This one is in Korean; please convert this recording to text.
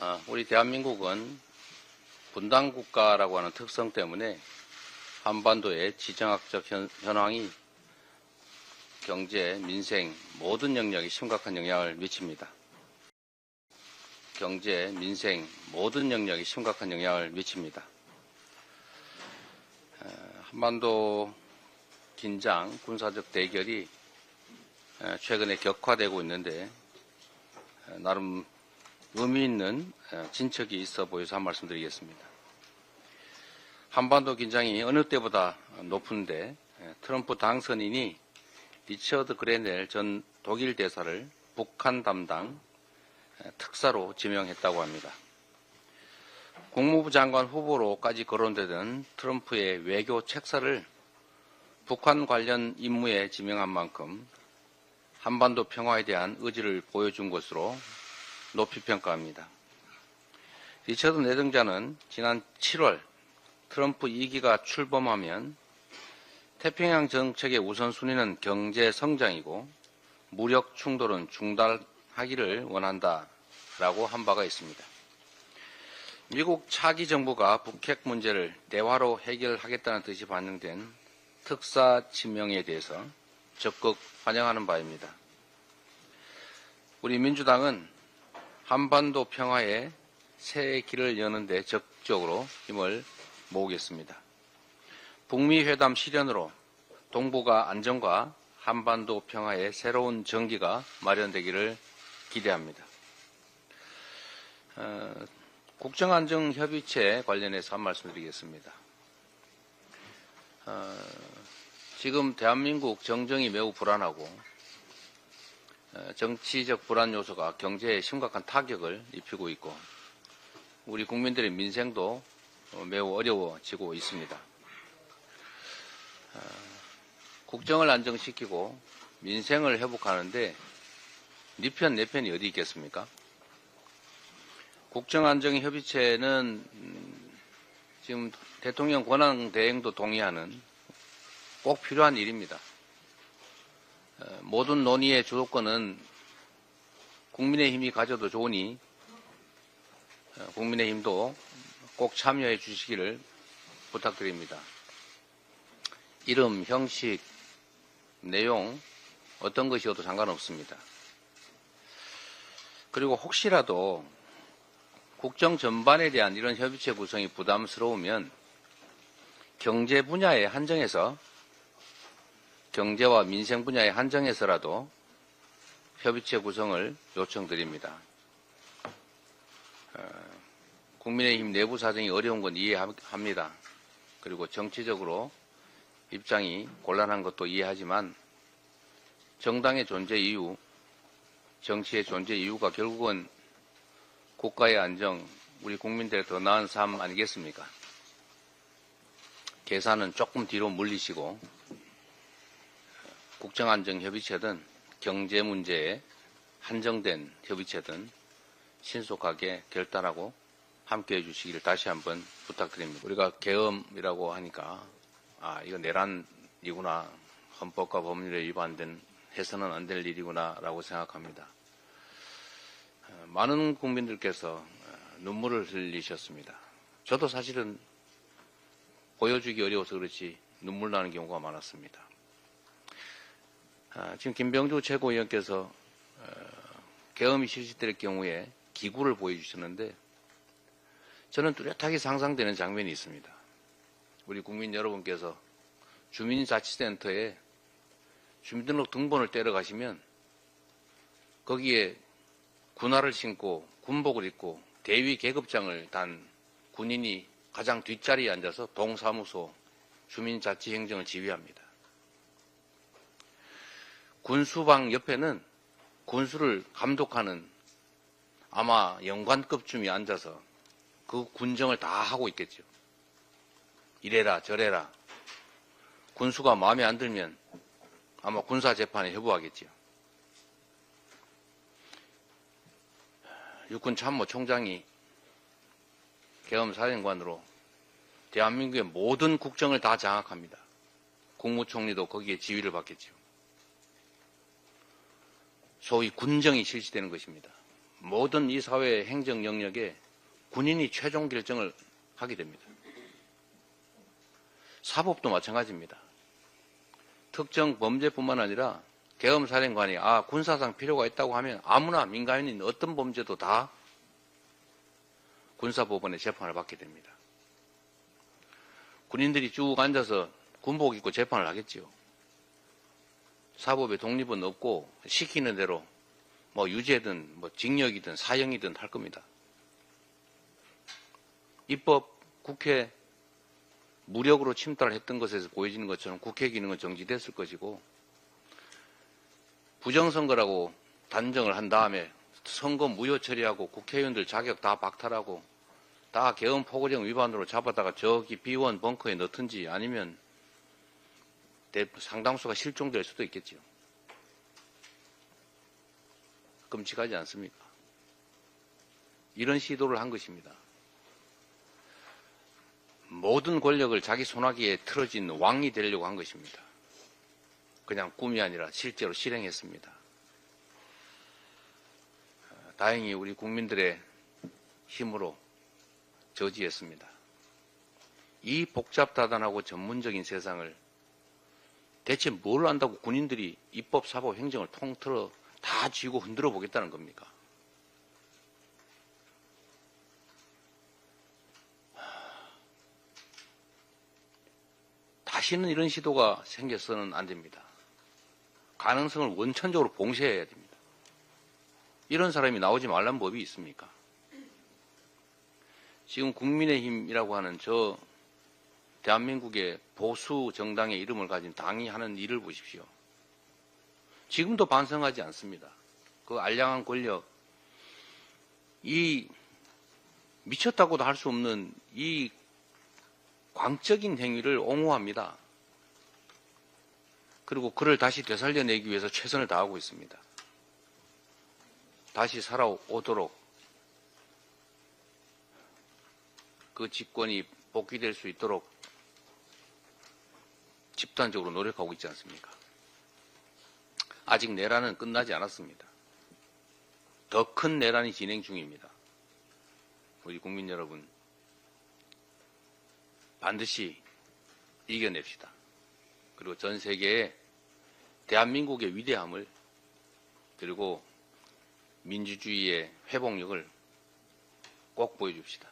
어, 우리 대한민국은 분단 국가라고 하는 특성 때문에 한반도의 지정학적 현, 현황이 경제, 민생 모든 영역에 심각한 영향을 미칩니다. 경제, 민생 모든 영역에 심각한 영향을 미칩니다. 어, 한반도 긴장, 군사적 대결이 어, 최근에 격화되고 있는데 어, 나름 의미 있는 어, 진척이 있어 보여서 한 말씀 드리겠습니다. 한반도 긴장이 어느 때보다 높은데 에, 트럼프 당선인이 리처드 그레넬 전 독일 대사를 북한 담당 에, 특사로 지명했다고 합니다. 국무부 장관 후보로까지 거론되던 트럼프의 외교 책사를 북한 관련 임무에 지명한 만큼 한반도 평화에 대한 의지를 보여준 것으로 높이 평가합니다. 리처드 내등자는 지난 7월 트럼프 2기가 출범하면 태평양 정책의 우선순위는 경제 성장이고 무력 충돌은 중단하기를 원한다 라고 한 바가 있습니다. 미국 차기 정부가 북핵 문제를 대화로 해결하겠다는 뜻이 반영된 특사 지명에 대해서 적극 환영하는 바입니다. 우리 민주당은 한반도 평화에 새 길을 여는데 적극적으로 힘을 모으겠습니다. 북미 회담 실현으로 동북아 안정과 한반도 평화의 새로운 전기가 마련되기를 기대합니다. 어, 국정안정협의체 관련해서 한 말씀 드리겠습니다. 어, 지금 대한민국 정정이 매우 불안하고 어, 정치적 불안 요소가 경제에 심각한 타격을 입히고 있고 우리 국민들의 민생도 어, 매우 어려워지고 있습니다. 어, 국정을 안정시키고 민생을 회복하는데 네 편, 내 편이 어디 있겠습니까? 국정안정협의체는 음, 지금 대통령 권한 대행도 동의하는 꼭 필요한 일입니다. 어, 모든 논의의 주도권은 국민의힘이 가져도 좋으니 어, 국민의힘도 꼭 참여해 주시기를 부탁드립니다. 이름, 형식, 내용 어떤 것이어도 상관없습니다. 그리고 혹시라도 국정 전반에 대한 이런 협의체 구성이 부담스러우면 경제 분야에 한정해서 경제와 민생 분야에 한정해서라도 협의체 구성을 요청드립니다. 어, 국민의힘 내부 사정이 어려운 건 이해합니다. 그리고 정치적으로 입장이 곤란한 것도 이해하지만 정당의 존재 이유, 정치의 존재 이유가 결국은 국가의 안정, 우리 국민들의 더 나은 삶 아니겠습니까? 계산은 조금 뒤로 물리시고 국정안정협의체든 경제 문제에 한정된 협의체든 신속하게 결단하고 함께 해 주시기를 다시 한번 부탁드립니다. 우리가 계엄이라고 하니까 아 이거 내란이구나 헌법과 법률에 위반된 해서는 안 될 일이구나라고 생각합니다. 어, 많은 국민들께서 어, 눈물을 흘리셨습니다. 저도 사실은 보여주기 어려워서 그렇지 눈물 나는 경우가 많았습니다. 아, 지금 김병주 최고위원께서 어, 계엄이 실시될 경우에 기구를 보여주셨는데 저는 뚜렷하게 상상되는 장면이 있습니다. 우리 국민 여러분께서 주민자치센터에 주민등록 등본을 떼러 가시면 거기에 군화를 신고 군복을 입고 대위 계급장을 단 군인이 가장 뒷자리에 앉아서 동사무소 주민자치행정을 지휘합니다. 군수방 옆에는 군수를 감독하는 아마 영관급쯤이 앉아서 그 군정을 다 하고 있겠죠. 이래라 저래라. 군수가 마음에 안 들면 아마 군사 재판에 협의하겠죠. 육군 참모 총장이 계엄 사령관으로 대한민국의 모든 국정을 다 장악합니다. 국무총리도 거기에 지휘를 받겠죠. 소위 군정이 실시되는 것입니다. 모든 이 사회 행정 영역에 군인이 최종 결정을 하게 됩니다. 사법도 마찬가지입니다. 특정 범죄뿐만 아니라 계엄사령관이 아 군사상 필요가 있다고 하면 아무나 민간인 어떤 범죄도 다 군사법원의 재판을 받게 됩니다. 군인들이 쭉 앉아서 군복 입고 재판을 하겠지요. 사법의 독립은 없고 시키는 대로 뭐 유죄든 뭐 징역이든 사형이든 할 겁니다. 입법 국회 무력으로 침탈을 했던 것에서 보여지는 것처럼 국회 기능은 정지됐을 것이고 부정선거라고 단정을 한 다음에 선거 무효 처리하고 국회의원들 자격 다 박탈하고 다 개헌 포고령 위반으로 잡아다가 저기 비원 벙커에 넣든지 아니면 대- 상당수가 실종될 수도 있겠지요. 끔찍하지 않습니까? 이런 시도를 한 것입니다. 모든 권력을 자기 손아귀에 틀어진 왕이 되려고 한 것입니다. 그냥 꿈이 아니라 실제로 실행했습니다. 어, 다행히 우리 국민들의 힘으로 저지했습니다. 이 복잡다단하고 전문적인 세상을 대체 뭘 안다고 군인들이 입법, 사법, 행정을 통틀어 다 쥐고 흔들어 보겠다는 겁니까? 다시는 이런 시도가 생겨서는 안 됩니다. 가능성을 원천적으로 봉쇄해야 됩니다. 이런 사람이 나오지 말란 법이 있습니까? 지금 국민의힘이라고 하는 저 대한민국의 보수 정당의 이름을 가진 당이 하는 일을 보십시오. 지금도 반성하지 않습니다. 그 알량한 권력, 이 미쳤다고도 할 수 없는 이 광적인 행위를 옹호합니다. 그리고 그를 다시 되살려내기 위해서 최선을 다하고 있습니다. 다시 살아오도록 그 집권이 복귀될 수 있도록 집단적으로 노력하고 있지 않습니까? 아직 내란은 끝나지 않았습니다. 더 큰 내란이 진행 중입니다. 우리 국민 여러분, 반드시 이겨냅시다. 그리고 전 세계에 대한민국의 위대함을 그리고 민주주의의 회복력을 꼭 보여줍시다.